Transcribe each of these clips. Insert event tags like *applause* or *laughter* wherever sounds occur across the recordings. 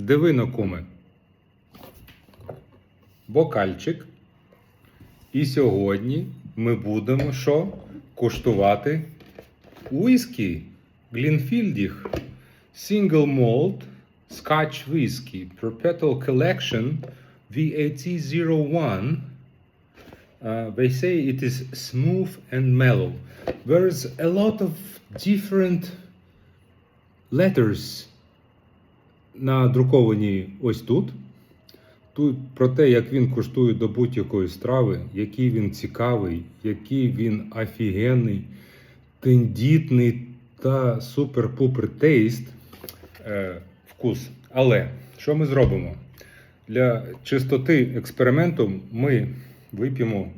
Дивино, куме. Бокальчик. І сьогодні ми будемо що? Куштувати уіскі Глінфільдіх. Single Malt Scotch Whiskey Perpetual Collection VAT01. Uh, they say it is smooth and mellow. There's a lot of different letters надруковані ось тут. Тут про те, як він коштує до будь-якої страви, який він цікавий, який він офігенний, тендітний та супер-пупер тейст е, вкус. Але що ми зробимо? Для чистоти експерименту ми вип'ємо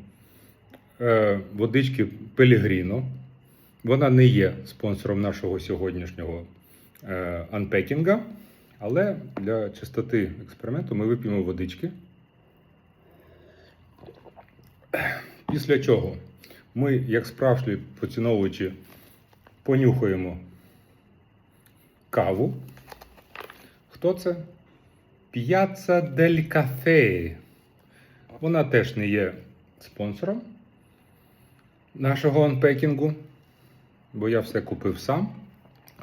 е, водички Пелігріно. Вона не є спонсором нашого сьогоднішнього е, анпекінга. Але для чистоти експерименту ми вип'ємо водички. Після чого ми, як справжні поціновувачі, понюхаємо каву. Хто це? П'яца дель кафе. Вона теж не є спонсором нашого анпекінгу, бо я все купив сам.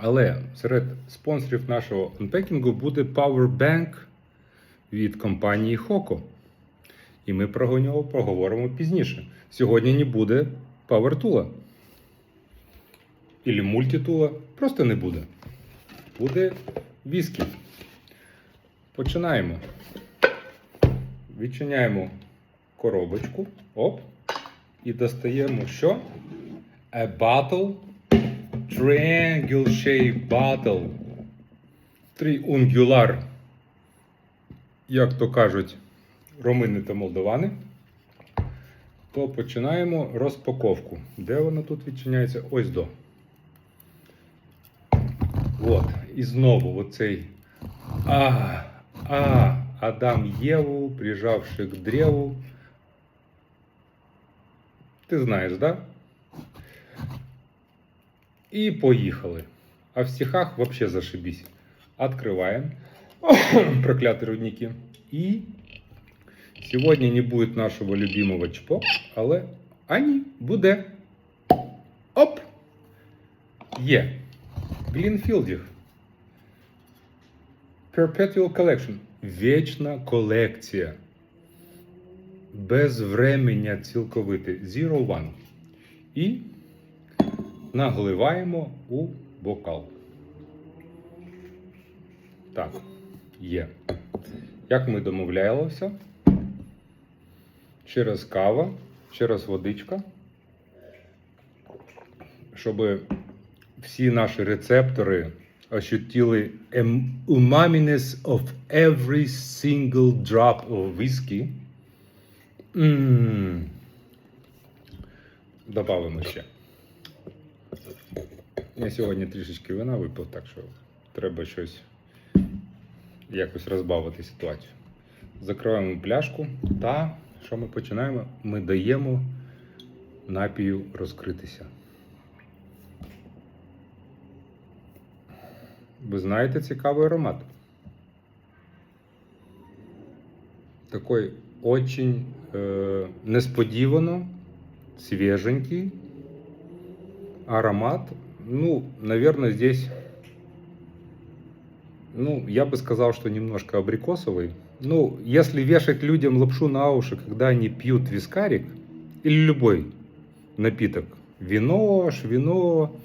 Але серед спонсорів нашого анпекінгу буде Powerbank від компанії Hoco. І ми про нього поговоримо пізніше. Сьогодні не буде PowerTool. Ілі мультітула. Просто не буде. Буде віскі. Починаємо. Відчиняємо коробочку. Оп. І достаємо що? A bottle triangle shape bottle. Тріунгюлар. Як то кажуть ромини та молдовани. То починаємо розпаковку. Де вона тут відчиняється? Ось до. От. І знову оцей. А, а, Адам Єву, прижавши к древу. Ти знаєш, да? И поехали. А в стихах вообще зашибись. Открываем. *coughs* Проклятые рудники. И сегодня не будет нашего любимого чпо, але ані буде. Оп! Є. Глінфілдів. Perpetual Collection. Вічна колекція. Без времення цілковите. Zero One. І нагливаємо у бокал. Так, є. Як ми домовлялися, через кава, через водичка, щоб всі наші рецептори ощутили em- umaminescence of every single drop of whiskey. М. Добавимо ще. Я сьогодні трішечки вина випив, так що треба щось якось розбавити ситуацію. Закриваємо пляшку та що ми починаємо? Ми даємо напію розкритися. Ви знаєте цікавий аромат? Такий очень е, несподівано свеженький аромат. Ну, наверное, здесь, ну, я бы сказал, что немножко абрикосовый. Ну, если вешать людям лапшу на уши, когда они пьют вискарик или любой напиток, вино, вино,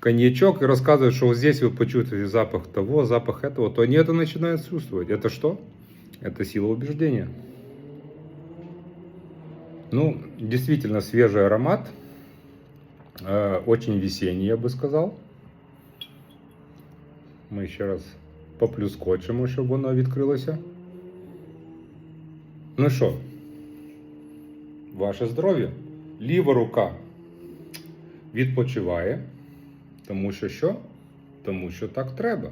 коньячок, и рассказывают, что вот здесь вы почувствуете запах того, запах этого, то они это начинают чувствовать. Это что? Это сила убеждения. Ну, действительно свежий аромат. Э, Очень весенний, я бы сказал. Ми ще раз поплюскочимо, щоб воно відкрилося. Ну що, ваше здоров'я. Ліва рука відпочиває. Тому що що? Тому що так треба.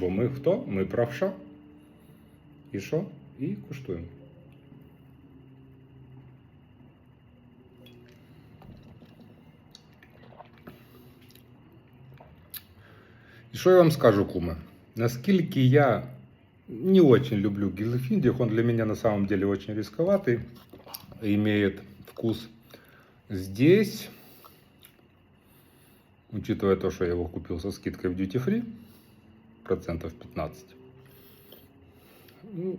Бо ми хто? Ми правша. І що? І куштуємо. Що я вам скажу, куме? Наскільки я Не очень люблю Гилефиндих, он для меня на самом деле очень рисковатый, имеет вкус. Здесь, учитывая то, что я его купил со скидкой в Duty Free, процентов 15, ну,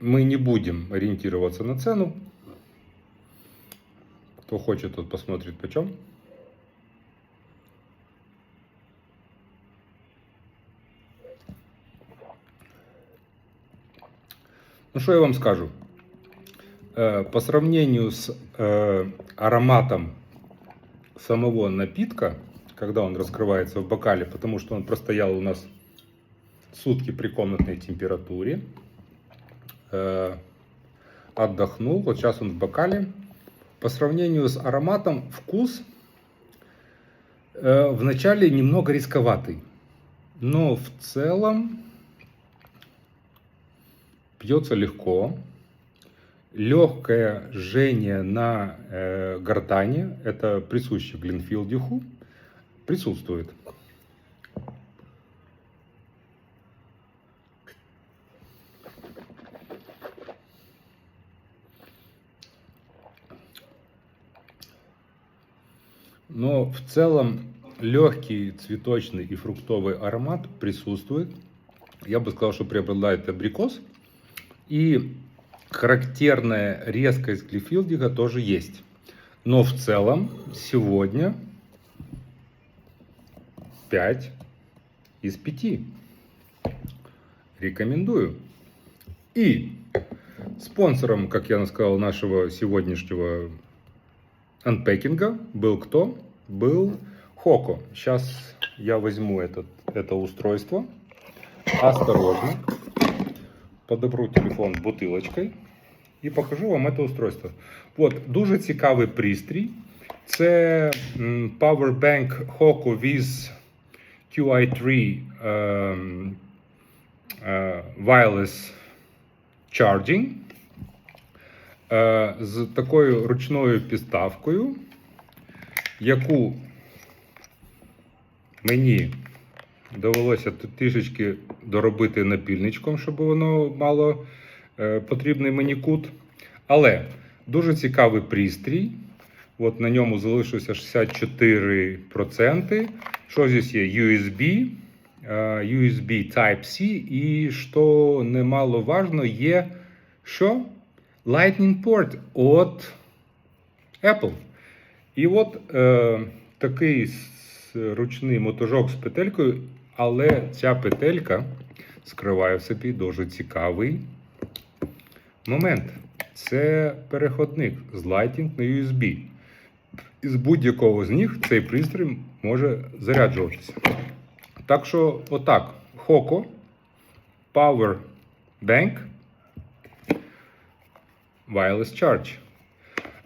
мы не будем ориентироваться на цену. Кто хочет, тот посмотрит почем. Ну что я вам скажу? Э, По сравнению с э, ароматом самого напитка, когда он раскрывается в бокале, потому что он простоял у нас сутки при комнатной температуре, э, отдохнул, вот сейчас он в бокале. По сравнению с ароматом вкус вначале немного рисковатый, но в целом пьется легко. Легкое жжение на э, гортане, это присуще Глинфилдиху, присутствует. Но в целом легкий цветочный и фруктовый аромат присутствует. Я бы сказал, что преобладает абрикос. И характерная резкость глифилдига тоже есть. Но в целом сегодня 5 из 5. Рекомендую. И спонсором, как я сказал, нашего сегодняшнего анпекинга был кто? Был Хоко. Сейчас я возьму этот, это устройство. Осторожно. Подобру телефон бутилочкою і покажу вам це устройство. От, дуже цікавий пристрій. Це Powerbank Hoco with QI3 ем, е, Wireless Charging е, з такою ручною підставкою, яку мені довелося тут трішечки доробити напільничком, щоб воно мало е, потрібний мені кут. Але дуже цікавий пристрій. От на ньому залишилося 64%. Що здесь є? USB, е, USB Type-C і, що немаловажно, є що? Lightning Port от Apple. І от е, такий ручний мотожок з петелькою, але ця петелька скриває в собі дуже цікавий момент. Це переходник з Lighting на USB. І з будь-якого з них цей пристрій може заряджуватися. Так що, отак, Hoco Power Bank Wireless Charge.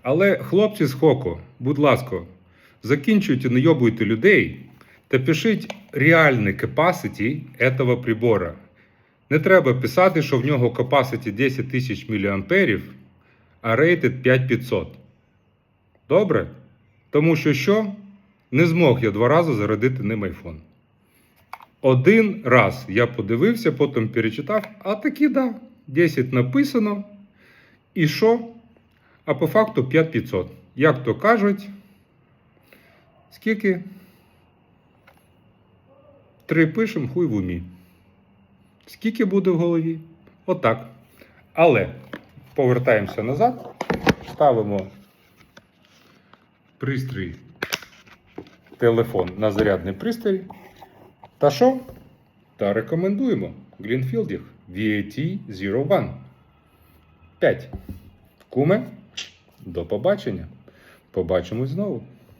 Але, хлопці з Хоко, будь ласка, закінчуйте, не йобуйте людей та пишіть реальний capacity этого прибора. Не треба писати, що в нього capacity 10 тисяч мА, а рейтед 5500. Добре? Тому що що? Не змог я два рази зарядити ним iPhone. Один раз я подивився, потім перечитав, а таки да, 10 написано. І що? А по факту 5500. Як то кажуть, скільки? Три пишемо, хуй в умі. Скільки буде в голові? Отак. Але повертаємося назад, ставимо пристрій, телефон на зарядний пристрій. Та що? Та рекомендуємо. Greenfield VAT 01. 5. Куме, до побачення. Побачимось знову.